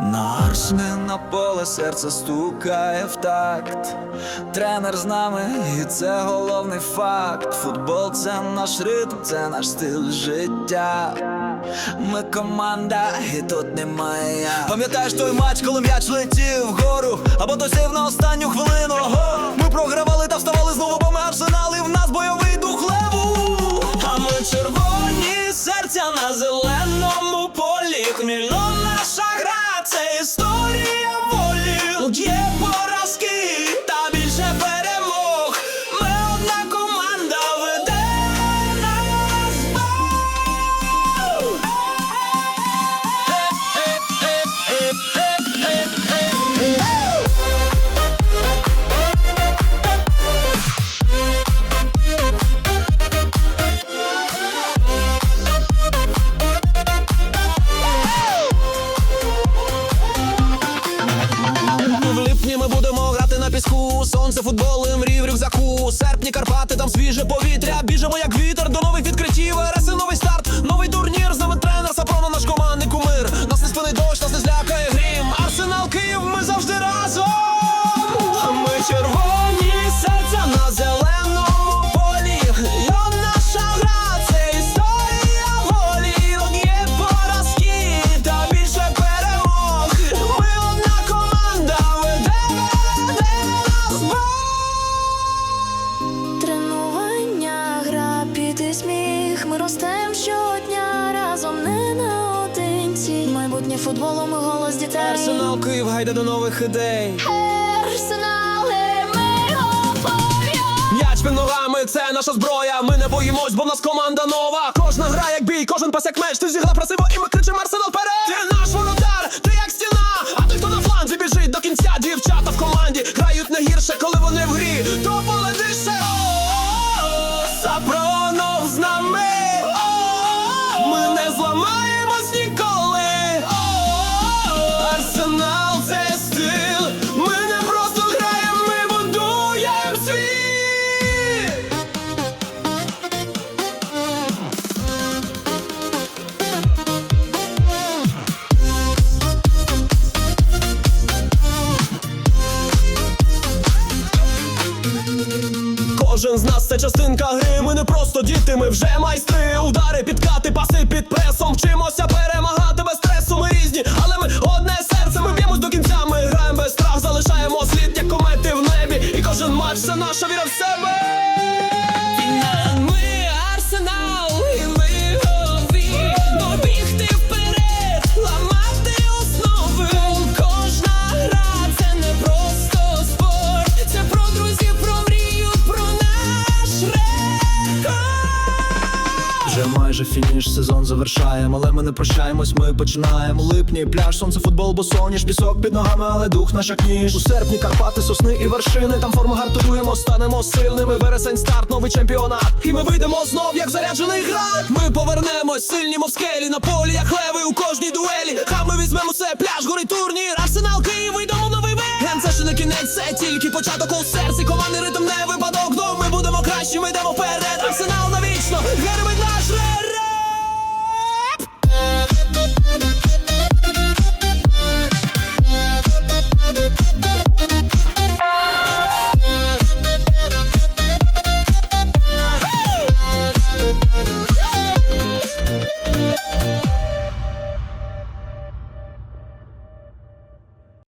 Наш не на поле серце стукає в такт. Тренер з нами, і це головний факт. Футбол це наш ритм, це наш стиль життя. Ми команда, і тут немає. Пам'ятаєш той матч, коли м'яч летів вгору, або досів сів на останню хвилину. Ми програвали та вставали знову, бо ми арсенали в нас бойовий піску. Сонце, футбол, і мрій рюкзаку. Серпні Карпати, там свіже повітря. Біжимо як Футболу, ми голос дітей. Арсенал Київ, гайде до нових ідей. Арсенали, ми говорять. М'яч під ногами, це наша зброя. Ми не боїмось, бо в нас команда нова. Кожна гра як бій, кожен пас як меч. Ти зіграв красиво, і ми кричимо Арсенал вперед. Ти наш воротар, ти як стіна. А той, хто на фланзі біжить до кінця, дівчата в команді грають не гірше, коли вони в грі. То полетише. Кожен з нас це частинка гри. Ми не просто діти, ми вже майстри. Удари, підкати, паси під пресом. Вчимося перемагати без майже фініш, сезон завершаємо, але ми не прощаємось, ми починаємо. Липні пляж, сонце, футбол, босоніж, пісок під ногами, але дух наш як ніж. У серпні Карпати, сосни і вершини. Там форму гартуємо, станемо сильними. Вересень, старт, новий чемпіонат. І ми вийдемо знов, як заряджений град Ми повернемось сильні, мов скелі На полі, як леви у кожній дуелі Хай ми візьмемо це пляж, горить турнір Арсенал Київ, йдемо в новий век Ген, це ще не кінець, це тільки початок у серці Командний ритм не випадок, но ми будемо кращі, ми йдемо вперед Арсенал